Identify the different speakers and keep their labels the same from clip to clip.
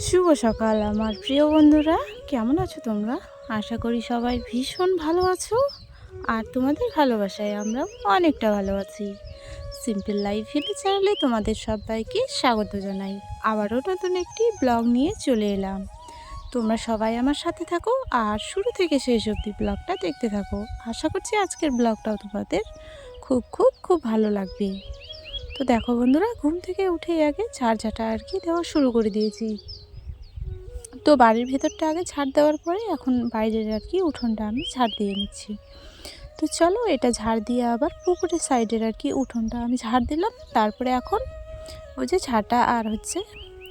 Speaker 1: সকাল, আমার প্রিয় বন্ধুরা। কেমন আছো তোমরা? আশা করি সবাই ভীষণ ভালো আছো। আর তোমাদের ভালোবাসায় আমরা অনেকটা ভালো আছি। সিম্পল লাইফ হেঁটে চ্যানেলে তোমাদের সবাইকে স্বাগত জানাই। আবারও নতুন একটি ব্লগ নিয়ে চলে এলাম। তোমরা সবাই আমার সাথে থাকো আর শুরু থেকে শেষ অবধি ব্লগটা দেখতে থাকো। আশা করছি আজকের ব্লগটাও তোমাদের খুব খুব খুব ভালো লাগবে। তো দেখো বন্ধুরা, ঘুম থেকে উঠে আগে ঝাঁটা আর কি দেওয়া শুরু করে দিয়েছি। তো বাড়ির ভেতরটা আগে ছাড় দেওয়ার পরে এখন বাইরের আর কি উঠোনটা আমি ঝাড় দিয়ে নিচ্ছি। তো চলো এটা ঝাড় দিয়ে আবার পুকুরের সাইডের আর কি উঠোনটা আমি ঝাড় দিলাম। তারপরে এখন ওই যে ঝাঁটা আর হচ্ছে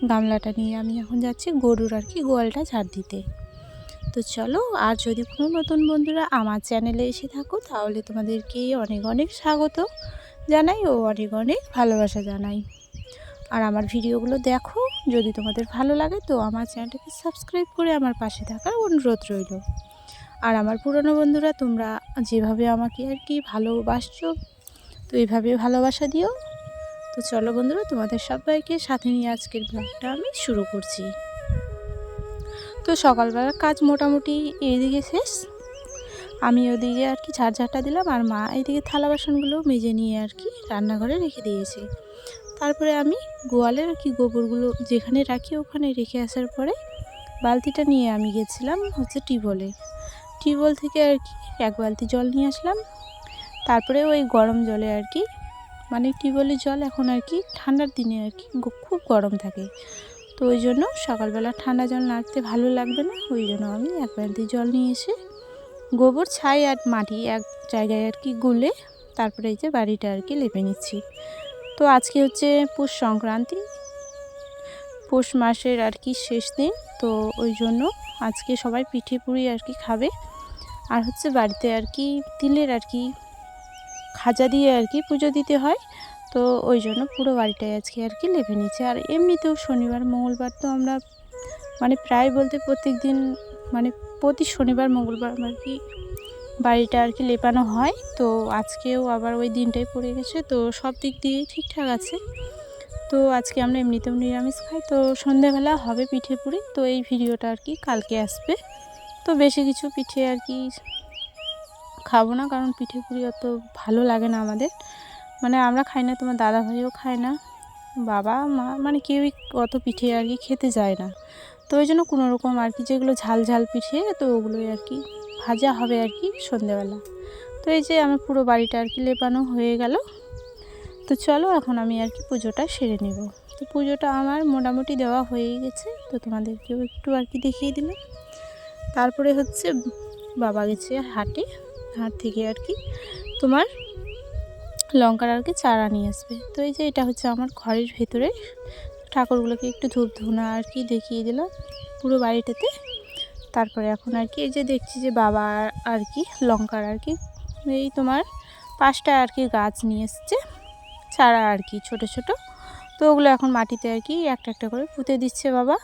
Speaker 1: গামলাটা নিয়ে আমি এখন যাচ্ছি গরুর আর কি গোয়ালটা ঝাড় দিতে। তো চলো আর যদি কোনো নতুন বন্ধুরা আমার চ্যানেলে এসে থাকো তাহলে তোমাদেরকে অনেক অনেক স্বাগত জানাই ও অনেক অনেক ভালোবাসা জানাই। আর আমার ভিডিওগুলো দেখো। যদি তোমাদের ভালো লাগে তো আমার চ্যানেলটাকে সাবস্ক্রাইব করে আমার পাশে থাকার অনুরোধ রইল। আর আমার পুরনো বন্ধুরা, তোমরা যেভাবে আমাকে আর কি ভালোবাসছো, তো এইভাবে ভালোবাসা দিও। তো চলো বন্ধুরা, তোমাদের সবাইকে সাথে নিয়ে আজকের ব্লগটা আমি শুরু করছি। তো সকালবেলার কাজ মোটামুটি এইদিকে শেষ। আমি ওদিকে আর কি ঝাড়ঝাড়টা দিলাম আর মা এইদিকে থালা বাসনগুলো মেজে নিয়ে আর কি রান্নাঘরে রেখে দিয়েছে। তারপরে আমি গোয়ালের আর কি গোবরগুলো যেখানে রাখি ওখানে রেখে আসার পরে বালতিটা নিয়ে আমি গেছিলাম হচ্ছে টিউবওয়েলে। টিউবওয়েল থেকে আর কি এক বালতি জল নিয়ে আসলাম। তারপরে ওই গরম জলে আর কি মানে টিউবওয়েলের জল এখন আর কি ঠান্ডার দিনে আর কি খুব গরম থাকে। তো ওই জন্য সকালবেলা ঠান্ডা জল নাড়তে ভালো লাগবে না, ওই জন্য আমি এক বালতি জল নিয়ে এসে গোবর, ছাই আর মাটি এক জায়গায় আর কি গুলে তারপরে এই যে বাড়িটা আর কি লেপে নিচ্ছি। তো আজকে হচ্ছে পৌষ সংক্রান্তি। পৌষ মাসের আর কি শেষ দিন, তো ওই জন্য আজকে সবাই পিঠে পুরি আর কি খাবে। আর হচ্ছে বাড়িতে আর কি তিলের আর কি খাজা দিয়ে আর কি পুজো দিতে হয়, তো ওই জন্য পুরো বাড়িটাই আজকে আর কি লেপে নিচ্ছে। আর এমনিতেও শনিবার, মঙ্গলবার তো আমরা মানে প্রায় বলতে প্রত্যেক দিন মানে প্রতি শনিবার, মঙ্গলবার আর কি বাড়িটা আর কি লেপানো হয়। তো আজকেও আবার ওই দিনটাই পড়ে গেছে। তো সব দিক দিয়েই ঠিকঠাক আছে। তো আজকে আমরা এমনিতেও নিরামিষ খাই। তো সন্ধেবেলা হবে পিঠে পুরি। তো এই ভিডিওটা আর কি কালকে আসবে। তো বেশি কিছু পিঠে আর কি খাব না। কারণ পিঠে পুরি অত ভালো লাগে না আমাদের। মানে আমরা খাই না, তোমার দাদা ভাইও খায় না। বাবা, মা মানে কেউই অত পিঠে আর কি খেতে যায় না। তো ওই জন্য কোনো রকম আর কি যেগুলো ঝাল ঝাল পিঠে, তো ওগুলোই আর কি ভাজা হবে আর কি সন্ধেবেলা। তো এই যে আমার পুরো বাড়িটা আর কি লেপানো হয়ে গেল। তো চলো এখন আমি আর কি পুজোটা সেরে নেব। তো পুজোটা আমার মোটামুটি দেওয়া হয়েই গেছে। তো তোমাদেরকেও একটু আর কি দেখিয়ে দিলাম। তারপরে হচ্ছে বাবা গেছে হাটে। হাট থেকে আর কি তোমার লঙ্কার আর কি চারা নিয়ে আসবে। তো এই যে এটা হচ্ছে আমার ঘরের ভেতরে। ঠাকুরগুলোকে একটু ধূপ ধুনা আর কি দেখিয়ে দিলাম পুরো বাড়িটাতে। তারপরে এখন আর কি, এই যে দেখছি যে বাবা আর কি, লঙ্কার আর কি, এই তোমার পাঁচটা আর কি গাছ নিয়ে এসছে, চারা আর কি ছোট ছোট। তো ওগুলো এখন মাটিতে আর কি একটা একটা করে পুঁতে দিচ্ছে বাবা।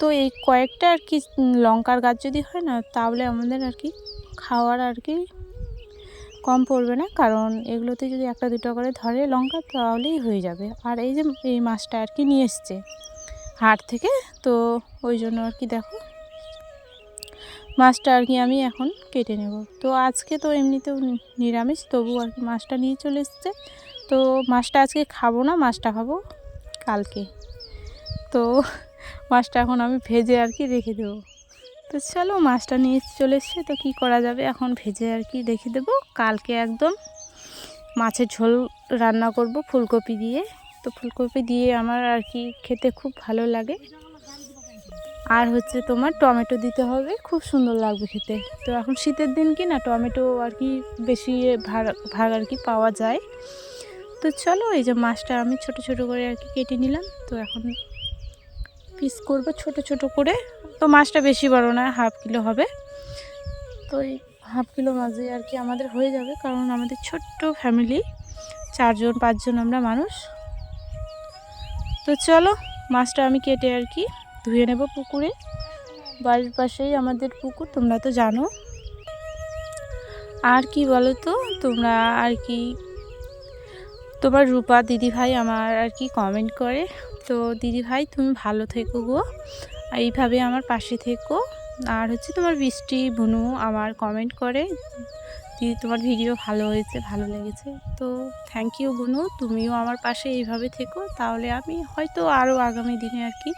Speaker 1: তো এই কয়েকটা আর কি লঙ্কার গাছ যদি হয় না, তাহলে আমাদের আর কি খাওয়ার আর কি কম পড়বে না, কারণ এগুলোতে যদি একটা দুটো করে ধরে লঙ্কা, তাহলেই হয়ে যাবে। আর এই যে এই মাছটা আর কি নিয়ে এসছে হাট থেকে, তো ওই জন্য আর কি দেখো মাছটা আর কি আমি এখন কেটে নেব। তো আজকে তো এমনিতেও নিরামিষ, তবু আর কি মাছটা নিয়ে চলে এসছে। তো মাছটা আজকে খাব না, মাছটা খাব কালকে। তো মাছটা এখন আমি ভেজে আর কি রেখে দেবো। তো চলো মাছটা নিয়ে চলে এসছে, তো কী করা যাবে? এখন ভেজে আর কি রেখে দেবো। কালকে একদম মাছের ঝোল রান্না করব ফুলকপি দিয়ে। তো ফুলকপি দিয়ে আমার আর কি খেতে খুব ভালো লাগে। আর হচ্ছে তোমার টমেটো দিতে হবে। খুব সুন্দর লাগবে খেতে। তো এখন শীতের দিন কি না, টমেটো আর কি বেশি ভাগ আর কি পাওয়া যায়। তো চলো, এই যে মাছটা আমি ছোট ছোট করে আর কি কেটে নিলাম। তো এখন পিস করব ছোট ছোট করে। তো মাছটা বেশি বড় না, হাফ কিলো হবে। তো এই হাফ কিলো মাঝে আর কি আমাদের হয়ে যাবে, কারণ আমাদের ছোট্ট ফ্যামিলি। চারজন, পাঁচজন আমরা মানুষ। তো চলো, মাছটা আমি কেটে আর কি ধুয়ে নেব পুকুরে। বাড়ির পাশেই আমাদের পুকুর, তোমরা তো জানো। আর কি বলো তো তোমরা আর কি, তোমার রূপা দিদিভাই আমার আর কি কমেন্ট করে। তো দিদি ভাই তুমি ভালো থেকো গো। এইভাবে আমার পাশে থেকো। আর হচ্ছে তোমার বৃষ্টি, বুনু আমার কমেন্ট করে। দিদি তোমার ভিডিও ভালো হয়েছে, ভালো লেগেছে। তো থ্যাংক ইউ বুনু, তুমিও আমার পাশে এইভাবে থেকো। তাহলে আমি হয়তো আরও আগামী দিনে আর কি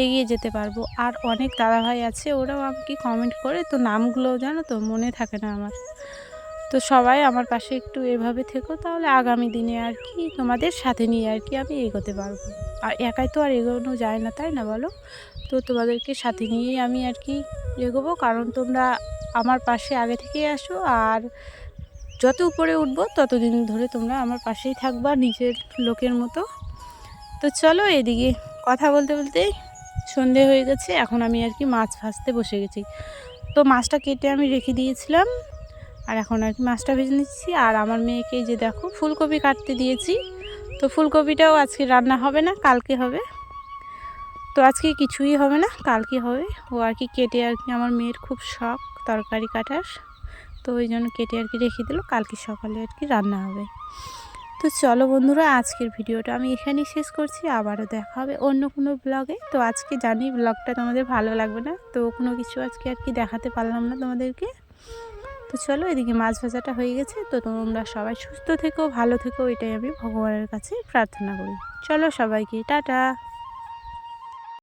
Speaker 1: এগিয়ে যেতে পারব। আর অনেক দাদাভাই আছে, ওরাও আমাকে কমেন্ট করে, তো নামগুলো জানো তো, মনে থাকে না আমার। তো সবাই আমার পাশে একটু এভাবে থেকো, তাহলে আগামী দিনে আর কি তোমাদের সাথে নিয়ে আর কি আমি এগোতে পারব। আর একাই তো আর এগোনো যায় না, তাই না বলো? তো তোমাদেরকে সাথে নিয়েই আমি আর কি এগোবো, কারণ তোমরা আমার পাশে আগে থেকেই আসো, আর যত উপরে উঠবো, ততদিন ধরে তোমরা আমার পাশেই থাকবা, নিজের লোকের মতো। তো চলো এদিকে কথা বলতে বলতে সন্ধে হয়ে গেছে, এখন আমি আর কি মাছ ভাজতে বসে গেছি। তো মাছটা কেটে আমি রেখে দিয়েছিলাম, আর এখন আর কি মাছটা ভেজে নিচ্ছি। আর আমার মেয়েকে যে দেখো, ফুলকপি কাটতে দিয়েছি। তো ফুলকপিটাও আজকে রান্না হবে না, কালকে হবে। তো আজকে কিছুই হবে না, কালকে হবে। ও আর কি কেটে আর কি আমার মেয়ের খুব শখ তরকারি কাটার। তো ওই জন্য কেটে আর কি রেখে দিল, কালকে সকালে আর কি রান্না হবে। তো চলো বন্ধুরা, আজকের ভিডিওটা আমি এখানেই শেষ করছি। আবারও দেখা হবে অন্য কোনো ব্লগে তো আজকে জানি ব্লগটা তোমাদের ভালো লাগবে না। তো কোনো কিছু আজকে আর কি দেখাতে পারলাম না তোমাদেরকে। তো চলো, এদিকে মাছ ভাজাটা হয়ে গেছে। তো তোমরা সবাই সুস্থ থেকো, ভালো থেকো। এটাই আমি ভগবানের কাছে প্রার্থনা করি। চলো সবাইকে, টাটা।